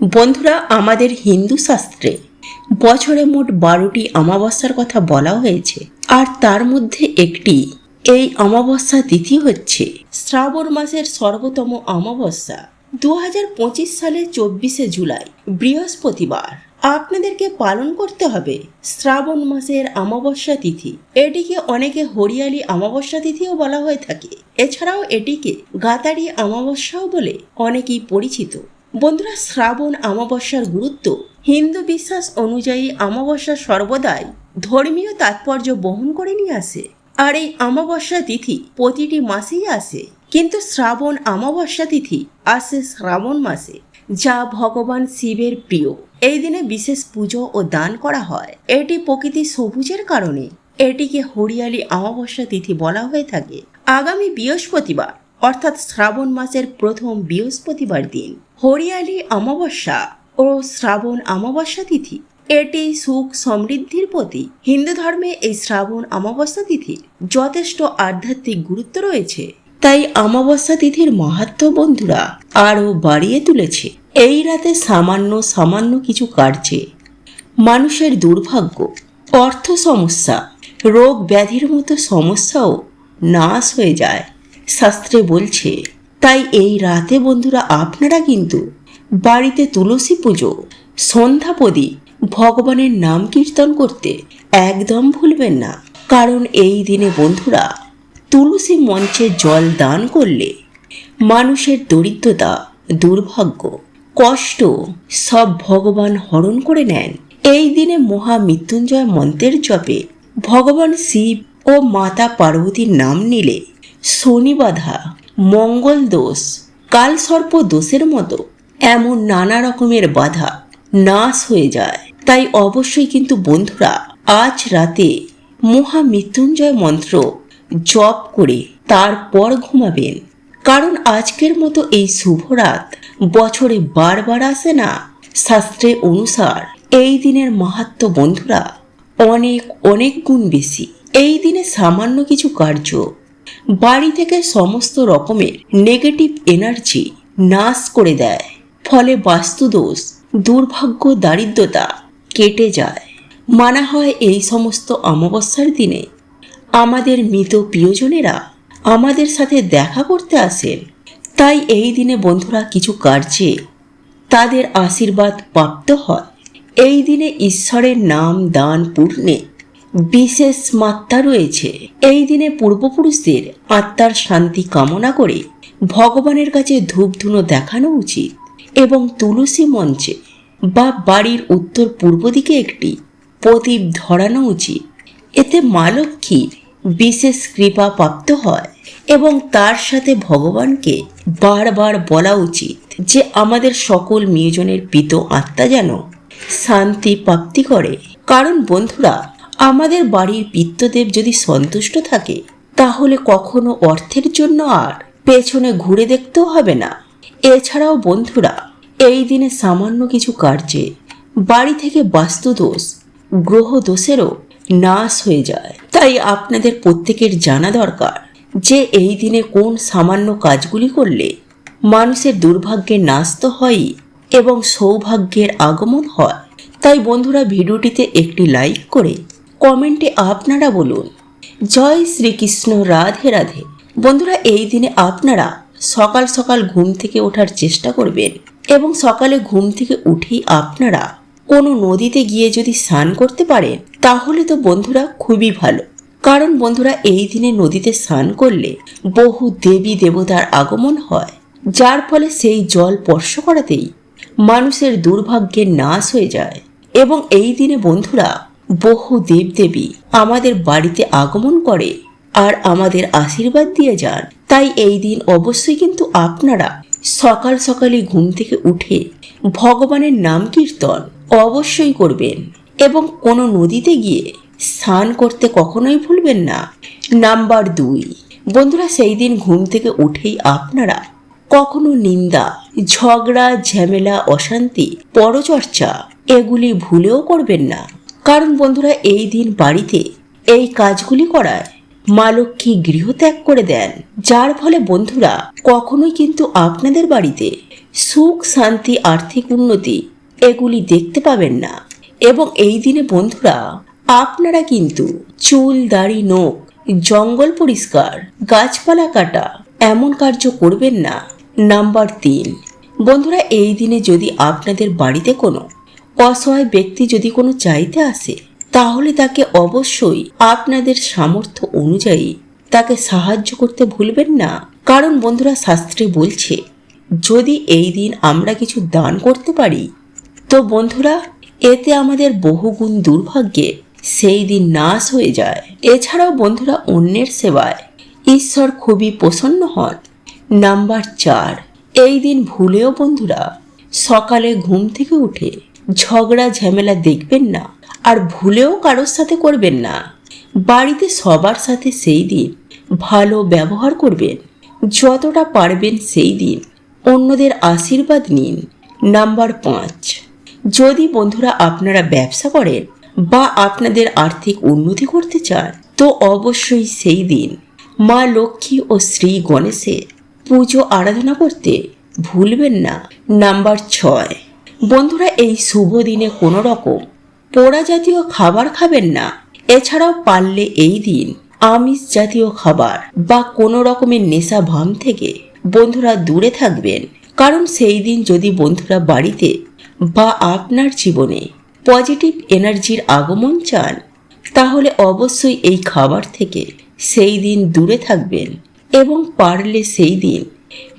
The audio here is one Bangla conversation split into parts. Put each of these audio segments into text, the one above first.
বন্ধুরা, আমাদের হিন্দু শাস্ত্রে বছরে মোট বারোটি অমাবস্যার কথা বলা হয়েছে। আর তার মধ্যে একটি, এই অমাবস্যা তিথি হচ্ছে শ্রাবণ মাসের সর্বতম অমাবস্যা। দু সালে চব্বিশে জুলাই, বৃহস্পতিবার। আপনাদেরকে পালন করতে হবে শ্রাবণ মাসের অমাবস্যা তিথি। এটিকে অনেকে হরিয়ালি অমাবস্যা তিথিও বলা হয়ে থাকে। এছাড়াও এটিকে গাতারি অমাবস্যাও বলে অনেকেই পরিচিত। বন্ধুরা, শ্রাবণ অমাবস্যার গুরুত্ব। হিন্দু বিশ্বাস অনুযায়ী অমাবস্যা সর্বদাই ধর্মীয় তাৎপর্য বহন করে নিয়ে আসে। আর এই অমাবস্যা তিথি প্রতিটি মাসেই আসে। কিন্তু শ্রাবণ অমাবস্যা তিথি আসে শ্রাবণ মাসে, যা ভগবান শিবের প্রিয়। এই দিনে বিশেষ পুজো ও দান করা হয়। এটি প্রকৃতি সবুজের কারণে। এটিকে হরিয়ালি অমাবস্যা তিথি বলা হয়ে থাকে। আগামী বৃহস্পতিবার অর্থাৎ শ্রাবণ মাসের প্রথম বৃহস্পতিবার দিন। হরিয়ালি অমাবস্যা ও শ্রাবণ অমাবস্যা তিথি। এটি সুখ সমৃদ্ধির প্রতি হিন্দু ধর্মে এই শ্রাবণ অমাবস্যা তিথির যথেষ্ট আধ্যাত্মিক গুরুত্ব রয়েছে। তাই অমাবস্যা তিথির মাহাত্ম বন্ধুরা আরও বাড়িয়ে তুলেছে। এই রাতে সামান্য সামান্য কিছু কার্যে মানুষের দুর্ভাগ্য, অর্থ সমস্যা, রোগ ব্যাধির মতো সমস্যাও নাশ হয়ে যায়। শাস্ত্রে বলছে, তাই এই রাতে বন্ধুরা আপনারা কিন্তু বাড়িতে তুলসী পুজো, সন্ধ্যা প্রদীপ ভগবানের নাম কীর্তন করতে একদম ভুলবেন না। কারণ এই দিনে বন্ধুরা তুলসী মঞ্চে জল দান করলে মানুষের দরিদ্রতা, দুর্ভাগ্য, কষ্ট সব ভগবান হরণ করে নেন। এই দিনে মহা মৃত্যুঞ্জয় মন্ত্রের জপে ভগবান শিব ও মাতা পার্বতীর নাম নিলে শনি বাধা মঙ্গল দোষ কালসর্প দোষের মতো এমন নানা রকমের বাধা নাশ হয়ে যায়। তাই অবশ্যই কিন্তু বন্ধুরা, আজ রাতে মহা মৃত্যুঞ্জয় মন্ত্র জপ করে তারপর ঘুমাবেন। কারণ আজকের মতো এই শুভ রাত বছরে বারবার আসে না। শাস্ত্রে অনুসার এই দিনের মাহাত্ম বন্ধুরা অনেক অনেক গুণ বেশি। এই দিনে সামান্য কিছু কার্য বাড়ি থেকে সমস্ত রকমের নেগেটিভ এনার্জি নাশ করে দেয়। ফলে বাস্তুদোষ, দুর্ভাগ্য, দারিদ্রতা কেটে যায়। মানা হয় এই সমস্ত অমাবস্যার দিনে আমাদের মৃত প্রিয়জনেরা আমাদের সাথে দেখা করতে আসেন। তাই এই দিনে বন্ধুরা কিছু কার্যে তাদের আশীর্বাদ প্রাপ্ত হয়। এই দিনে ঈশ্বরের নাম দান পূর্ণে বিশেষ মাত্রা রয়েছে। এই দিনে পূর্বপুরুষদের আত্মার শান্তি কামনা করে ভগবানের কাছে ধূপ ধুনো দেখানো উচিত এবং তুলসী মঞ্চে বা বাড়ির উত্তর পূর্ব দিকে একটি প্রদীপ ধরানো উচিত। এতে মা লক্ষ্মীর বিশেষ কৃপা প্রাপ্ত হয় এবং তার সাথে ভগবানকে বারবার বলা উচিত যে আমাদের সকল মেয়েজনের পিত আত্মা যেন শান্তি প্রাপ্তি করে। কারণ বন্ধুরা আমাদের বাড়ির পিত্তদেব যদি সন্তুষ্ট থাকে, তাহলে কখনো অর্থের জন্য আর পেছনে ঘুরে দেখতেও হবে না। এছাড়াও বন্ধুরা, এই দিনে সামান্য কিছু কার্যে বাড়ি থেকে বাস্তুদোষ গ্রহ দোষেরও নাশ হয়ে যায়। তাই আপনাদের প্রত্যেকের জানা দরকার যে এই দিনে কোন সামান্য কাজগুলি করলে মানুষের দুর্ভাগ্যের নাশ তো হয়ই এবং সৌভাগ্যের আগমন হয়। তাই বন্ধুরা, ভিডিওটিতে একটি লাইক করে কমেন্টে আপনারা বলুন। জয় শ্রীকৃষ্ণ, রাধে রাধে। বন্ধুরা, এই দিনে আপনারা সকাল সকাল ঘুম থেকে ওঠার চেষ্টা করবেন এবং সকালে ঘুম থেকে উঠেই আপনারা কোনো নদীতে গিয়ে যদি স্নান করতে পারেন, তাহলে তো বন্ধুরা খুবই ভালো। কারণ বন্ধুরা, এই দিনে নদীতে স্নান করলে বহু দেবী দেবতার আগমন হয়। যার ফলে সেই জল স্পর্শ করাতেই মানুষের দুর্ভাগ্যের নাশ হয়ে যায়। এবং এই দিনে বন্ধুরা বহু দেবদেবী আমাদের বাড়িতে আগমন করে আর আমাদের আশীর্বাদ দিয়ে যান। তাই এই দিন অবশ্যই কিন্তু আপনারা সকাল সকালে ঘুম থেকে উঠে ভগবানের নাম কীর্তন অবশ্যই করবেন এবং কোনো নদীতে গিয়ে স্নান করতে কখনোই ভুলবেন না। নাম্বার দুই, বন্ধুরা সেই দিন ঘুম থেকে উঠেই আপনারা কখনো নিন্দা, ঝগড়া, ঝামেলা, অশান্তি, পরচর্চা এগুলি ভুলেও করবেন না। কারণ বন্ধুরা এই দিন বাড়িতে এই কাজগুলি করায় মা লক্ষ্মী গৃহত্যাগ করে দেন। যার ফলে বন্ধুরা কখনোই কিন্তু আপনাদের বাড়িতে সুখ, শান্তি, আর্থিক উন্নতি এগুলি দেখতে পাবেন না। এবং এই দিনে বন্ধুরা আপনারা কিন্তু চুল, দাড়ি, নোখ, জঙ্গল পরিষ্কার, গাছপালা কাটা এমন কার্য করবেন না। নাম্বার তিন, বন্ধুরা এই দিনে যদি আপনাদের বাড়িতে কোনো অসহায় ব্যক্তি যদি কোনো চাইতে আসে তাহলে তাকে অবশ্যই আপনাদের সামর্থ্য অনুযায়ী তাকে সাহায্য করতে ভুলবেন না। কারণ বন্ধুরা, শাস্ত্রে বলছে, যদি এই দিন আমরা কিছু দান করতে পারি, তো বন্ধুরা, এতে আমাদের বহুগুণ দুর্ভাগ্যে সেই দিন নাশ হয়ে যায়। এছাড়াও বন্ধুরা, অন্যের সেবায় ঈশ্বর খুবই প্রসন্ন হন। নাম্বার চার, এই দিন ভুলেও বন্ধুরা, সকালে ঘুম থেকে উঠে ঝগড়া, ঝামেলা দেখবেন না আর ভুলেও কারোর সাথে করবেন না। বাড়িতে সবার সাথে সেই দিন ভালো ব্যবহার করবেন। যতটা পারবেন সেই দিন। অন্যদের আশীর্বাদ নিন। নাম্বার পাঁচ, যদি বন্ধুরা আপনারা ব্যবসা করেন বা আপনাদের আর্থিক উন্নতি করতে চান, তো অবশ্যই সেই দিন মা লক্ষ্মী ও শ্রী গণেশের পুজো আরাধনা করতে ভুলবেন না। নাম্বার ছয় বন্ধুরা, এই শুভ দিনে কোনো রকম পোড়া জাতীয় খাবার খাবেন না। এছাড়াও পারলে এই দিন আমিষ জাতীয় খাবার বা কোনো রকমের নেশা ভাম থেকে বন্ধুরা দূরে থাকবেন। কারণ সেই দিন যদি বন্ধুরা বাড়িতে বা আপনার জীবনে পজিটিভ এনার্জির আগমন চান, তাহলে অবশ্যই এই খাবার থেকে সেই দিন দূরে থাকবেন এবং পারলে সেই দিন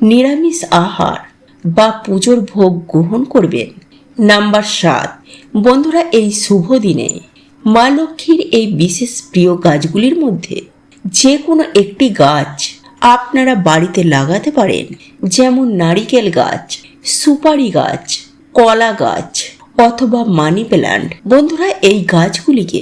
নিরামিষ আহার বা পুজোর ভোগ গ্রহণ করবেন। নাম্বার সাত, বন্ধুরা, এই শুভ দিনে মা লক্ষ্মীর এই বিশেষ প্রিয় গাছগুলির মধ্যে যে কোনো একটি গাছ আপনারা বাড়িতে লাগাতে পারেন। যেমন নারিকেল গাছ, সুপারি গাছ, কলা গাছ অথবা মানি প্ল্যান্ট বন্ধুরা, এই গাছগুলিকে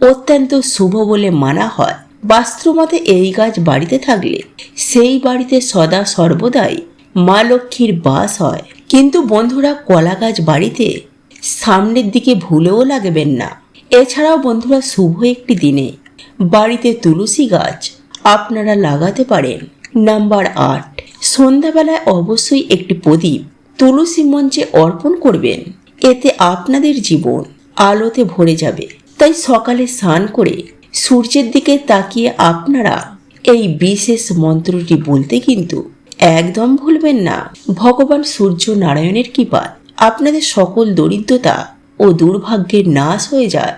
অত্যন্ত শুভ বলে মানা হয়। বাস্তুমতে এই গাছ বাড়িতে থাকলে সেই বাড়িতে সদা সর্বদাই মা লক্ষ্মীর বাস হয়। কিন্তু বন্ধুরা কলা গাছ বাড়িতে সামনের দিকে ভুলেও লাগবেন না। এছাড়াও বন্ধুরা শুভ একটি দিনে বাড়িতে তুলসী গাছ আপনারা লাগাতে পারেন। নাম্বার আট, সন্ধ্যাবেলায় অবশ্যই একটি প্রদীপ তুলসী মঞ্চে অর্পণ করবেন। এতে আপনাদের জীবন আলোতে ভরে যাবে। তাই সকালে স্নান করে সূর্যের দিকে তাকিয়ে আপনারা এই বিশেষ মন্ত্রটি বলতে কিন্তু একদম ভুলবেন না। ভগবান সূর্য নারায়ণের কৃপায় আপনাদের সকল দরিদ্রতা ও দুর্ভাগ্যের নাশ হয়ে যায়।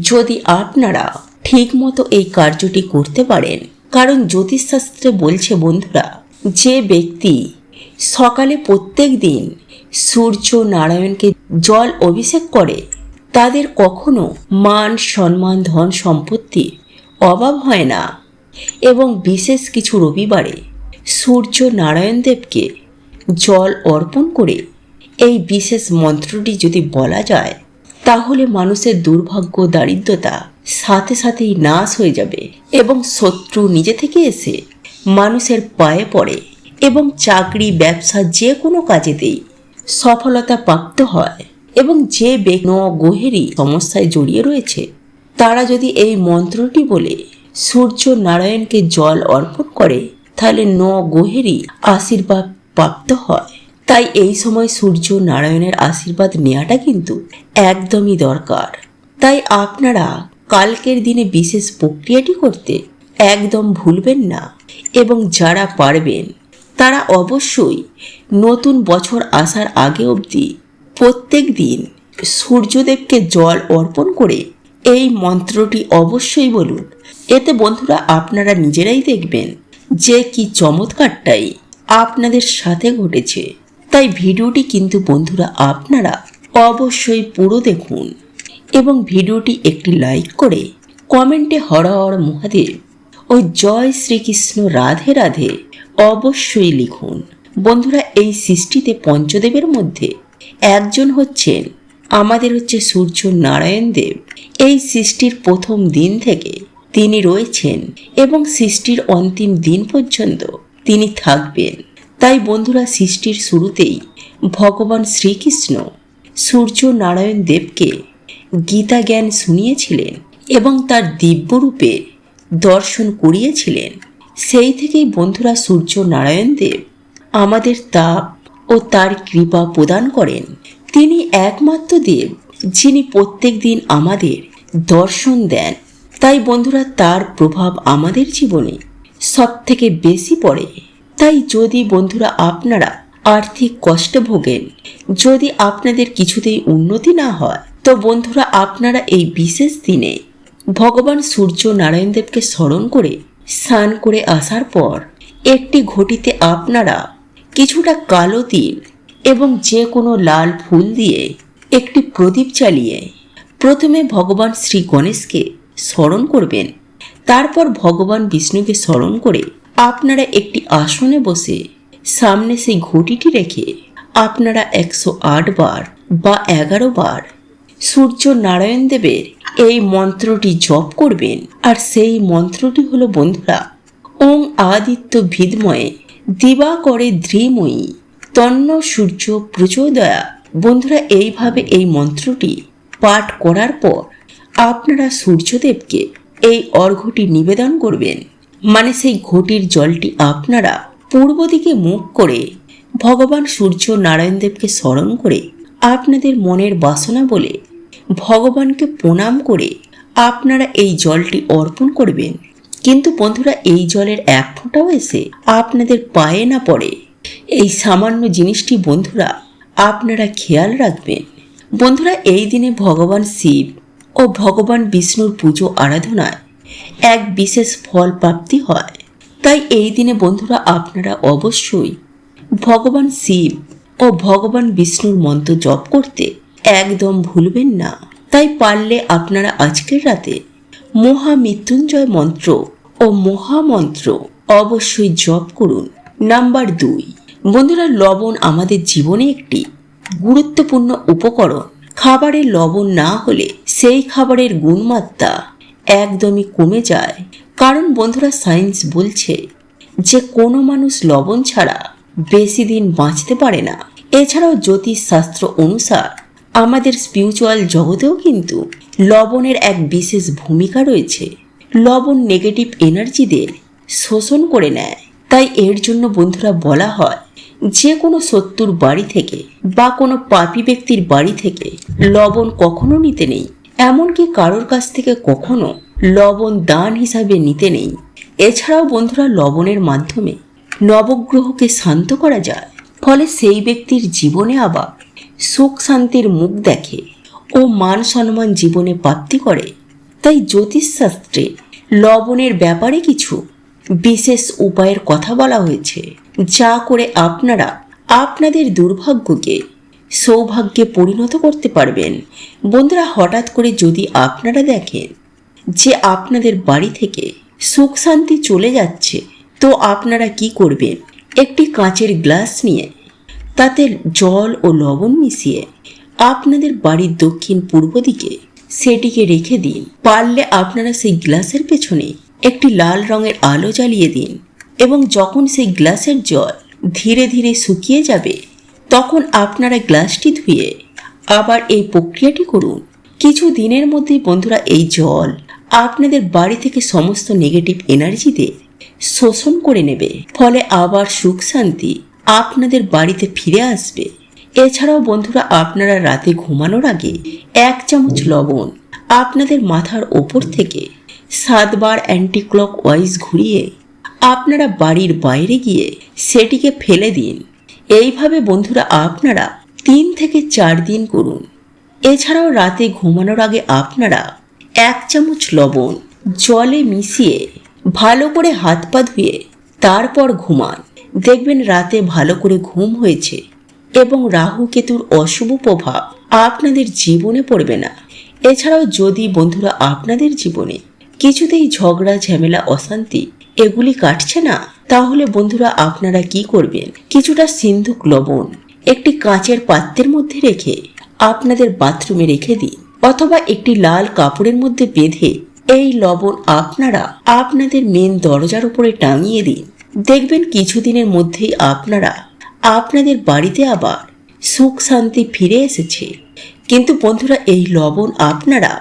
যদি আপনারা ঠিকমতো এই কার্যটি করতে পারেন, কারণ জ্যোতিষশাস্ত্রে বলছে বন্ধুরা, যে ব্যক্তি সকালে প্রত্যেক দিন সূর্য নারায়ণকে জল অভিষেক করে, তাদের কখনো মান, সম্মান, ধন সম্পত্তি অভাব হয় না। এবং বিশেষ কিছু রবিবারে সূর্য নারায়ণ দেবকে জল অর্পণ করে এই বিশেষ মন্ত্রটি যদি বলা যায়, তাহলে মানুষের দুর্ভাগ্য, দারিদ্রতা সাথে সাথেই নাশ হয়ে যাবে এবং শত্রু নিজে থেকে এসে মানুষের পায়ে পড়ে এবং চাকরি, ব্যবসা যে কোনো কাজেতেই সফলতা প্রাপ্ত হয় এবং যে ব্যক্তি গোহেরই সমস্যায় জড়িয়ে রয়েছে, তারা যদি এই মন্ত্রটি বলে সূর্য নারায়ণকে জল অর্পণ করে তাহলে ন গোহেরই আশীর্বাদ প্রাপ্ত হয়। তাই এই সময় সূর্য নারায়ণের আশীর্বাদ নেওয়াটা কিন্তু একদমই দরকার। তাই আপনারা কালকের দিনে বিশেষ প্রক্রিয়াটি করতে একদম ভুলবেন না এবং যারা পারবেন, তারা অবশ্যই নতুন বছর আসার আগে অবধি প্রত্যেক দিন সূর্যদেবকে জল অর্পণ করে এই মন্ত্রটি অবশ্যই বলুন। এতে বন্ধুরা আপনারা নিজেরাই দেখবেন যে কি চমৎকারটাই আপনাদের সাথে ঘটেছে। তাই ভিডিওটি কিন্তু বন্ধুরা আপনারা অবশ্যই পুরো দেখুন এবং ভিডিওটি একটি লাইক করে কমেন্টে হর হর মহাদেব ও জয় শ্রীকৃষ্ণ রাধে রাধে অবশ্যই লিখুন। বন্ধুরা, এই সৃষ্টিতে পঞ্চদেবের মধ্যে একজন হচ্ছেন, আমাদের হচ্ছে সূর্য নারায়ণ দেব। এই সৃষ্টির প্রথম দিন থেকে তিনি রয়েছেন এবং সৃষ্টির অন্তিম দিন পর্যন্ত তিনি থাকবেন। তাই বন্ধুরা, সৃষ্টির শুরুতেই ভগবান শ্রীকৃষ্ণ সূর্য নারায়ণ দেবকে গীতা জ্ঞান শুনিয়েছিলেন এবং তার দিব্যরূপে দর্শন করিয়েছিলেন। সেই থেকেই বন্ধুরা, সূর্য নারায়ণ দেব আমাদের তাপ ও তার কৃপা প্রদান করেন। তিনি একমাত্র দেব যিনি প্রত্যেক দিন আমাদের দর্শন দেন তাই বন্ধুরা, তার প্রভাব আমাদের জীবনে সব থেকে বেশি পড়ে। তাই যদি বন্ধুরা আপনারা আর্থিক কষ্টে ভোগেন, যদি আপনাদের কিছুতেই উন্নতি না হয়, তো বন্ধুরা, আপনারা এই বিশেষ দিনে ভগবান সূর্য নারায়ণ দেবকে স্মরণ করে, স্নান করে আসার পর একটি ঘটিতে আপনারা কিছুটা কালো তিল এবং যে কোনো লাল ফুল দিয়ে একটি প্রদীপ চালিয়ে প্রথমে ভগবান শ্রী গণেশকে স্মরণ করবেন। তারপর ভগবান বিষ্ণুকে স্মরণ করে আপনারা একটি আসনে বসে সামনে সেই ঘটিটি রেখে আপনারা একশো আট বার বা এগারো বার সূর্য নারায়ণ দেবের এই মন্ত্রটি জপ করবেন। আর সেই মন্ত্রটি হলো, বন্ধুরা, ওং আদিত্য ভিদময়ে, দিবা করে ধ্রিময়ী তন্ন সূর্য প্রচোদয়া। বন্ধুরা, এইভাবে এই মন্ত্রটি পাঠ করার পর আপনারা সূর্যদেবকে এই অর্ঘটি নিবেদন করবেন। মানে সেই ঘটির জলটি আপনারা পূর্ব দিকে মুখ করে ভগবান সূর্য নারায়ণ দেবকে স্মরণ করে আপনাদের মনের বাসনা বলে ভগবানকে প্রণাম করে আপনারা এই জলটি অর্পণ করবেন। কিন্তু বন্ধুরা, এই জলের এক ফোঁটাও এসে আপনাদের পায়ে না পড়ে। এই সামান্য জিনিসটি বন্ধুরা, আপনারা খেয়াল রাখবেন। বন্ধুরা, এই দিনে ভগবান শিব ও ভগবান বিষ্ণুর পুজো আরাধনায় এক বিশেষ ফল প্রাপ্তি হয়। তাই এই দিনে বন্ধুরা আপনারা অবশ্যই ভগবান শিব ও ভগবান বিষ্ণুর মন্ত্র জপ করতে একদম ভুলবেন না। তাই পারলে আপনারা আজকের রাতে মহামৃত্যুঞ্জয় মন্ত্র ও মহামন্ত্র অবশ্যই জপ করুন। নাম্বার দুই। বন্ধুরা, লবণ আমাদের জীবনে একটি গুরুত্বপূর্ণ উপকরণ। খাবারে লবণ না হলে সেই খাবারের গুণমাত্রা একদমই কমে যায়। কারণ বন্ধুরা সায়েন্স বলছে যে, কোনো মানুষ লবণ ছাড়া বেশি দিন বাঁচতে পারে না। এছাড়াও জ্যোতিষশাস্ত্র অনুসার আমাদের স্পিরিচুয়াল জগতেও কিন্তু লবণের এক বিশেষ ভূমিকা রয়েছে। লবণ নেগেটিভ এনার্জিদের শোষণ করে নেয়। তাই এর জন্য বন্ধুরা বলা হয়, যে কোনো শত্রুর বাড়ি থেকে বা কোনো পাপী ব্যক্তির বাড়ি থেকে লবণ কখনো নিতে নেই। এমনকি কারোর কাছ থেকে কখনো লবণ দান হিসাবে নিতে নেই। এছাড়াও বন্ধুরা, লবণের মাধ্যমে নবগ্রহকে শান্ত করা যায়। ফলে সেই ব্যক্তির জীবনে আবার সুখ শান্তির মুখ দেখে ও মান সম্মান জীবনে প্রাপ্তি করে। তাই জ্যোতিষশাস্ত্রে লবণের ব্যাপারে কিছু বিশেষ উপায়ের কথা বলা হয়েছে, যা করে আপনারা আপনাদের দুর্ভাগ্যকে সৌভাগ্যে পরিণত করতে পারবেন। বন্ধুরা, হঠাৎ করে যদি আপনারা দেখেন যে আপনাদের বাড়ি থেকে সুখ শান্তি চলে যাচ্ছে, তো আপনারা কি করবেন? একটি কাঁচের গ্লাস নিয়ে তাতে জল ও লবণ মিশিয়ে আপনাদের বাড়ির দক্ষিণ পূর্ব দিকে সেটিকে রেখে দিন। পারলে আপনারা সেই গ্লাসের পেছনে একটি লাল রঙের আলো জ্বালিয়ে দিন এবং যখন সেই গ্লাসের জল ধীরে ধীরে শুকিয়ে যাবে তখন আপনারা গ্লাসটি ধুয়ে আবার এই প্রক্রিয়াটি করুন। কিছু দিনের মধ্যেই বন্ধুরা এই জল আপনাদের বাড়ি থেকে সমস্ত নেগেটিভ এনার্জিদের শোষণ করে নেবে। ফলে আবার সুখ শান্তি আপনাদের বাড়িতে ফিরে আসবে। এছাড়াও বন্ধুরা আপনারা রাতে ঘুমানোর আগে এক চামচ লবণ আপনাদের মাথার ওপর থেকে সাতবার অ্যান্টি ক্লক ওয়াইজ ঘুরিয়ে আপনারা বাড়ির বাইরে গিয়ে সেটিকে ফেলে দিন। এইভাবে বন্ধুরা আপনারা তিন থেকে চার দিন করুন। এছাড়াও রাতে ঘুমানোর আগে আপনারা এক চামচ লবণ জলে মিশিয়ে ভালো করে হাত পা ধুয়ে তারপর ঘুমান। দেখবেন রাতে ভালো করে ঘুম হয়েছে এবং রাহু কেতুর অশুভ প্রভাব আপনাদের জীবনে পড়বে না। এছাড়াও যদি বন্ধুরা আপনাদের জীবনে কিছুতেই ঝগড়া, ঝামেলা, অশান্তি এগুলি কাটছে না তাহলে বন্ধুরা আপনারা কি করবেন? কিছুটা সিন্ধুক লবণ, একটি কাঁচের পাত্রের মধ্যে রেখে আপনাদের বাথরুমে রেখে দিন, অথবা একটি লাল কাপড়ের মধ্যে বেঁধে এই লবণ আপনারা আপনাদের মেন দরজার উপরে টাঙিয়ে দিন। দেখবেন কিছুদিনের মধ্যেই আপনারা আপনাদের বাড়িতে আবার সুখ শান্তি ফিরে এসেছে। কিন্তু বন্ধুরা, এই লবণ আপনারা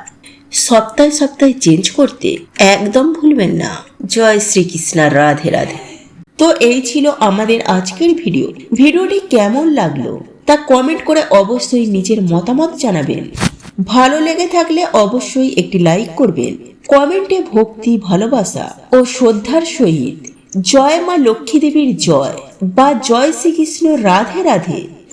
সপ্তাহে সপ্তাহে চেঞ্জ করতে একদম ভুলবেন না। জয় শ্রীকৃষ্ণ, রাধে রাধে। তো এই ছিল আমাদের আজকের ভিডিও। ভিডিওটি কেমন লাগল তা কমেন্ট করে অবশ্যই নিজের মতামত জানাবেন। ভালো লেগে থাকলে অবশ্যই একটি লাইক করবেন। কমেন্টে ভক্তি, ভালোবাসা ও শ্রদ্ধার সহিত জয় মা লক্ষ্মী দেবীর জয় বা জয় শ্রীকৃষ্ণ রাধে রাধে।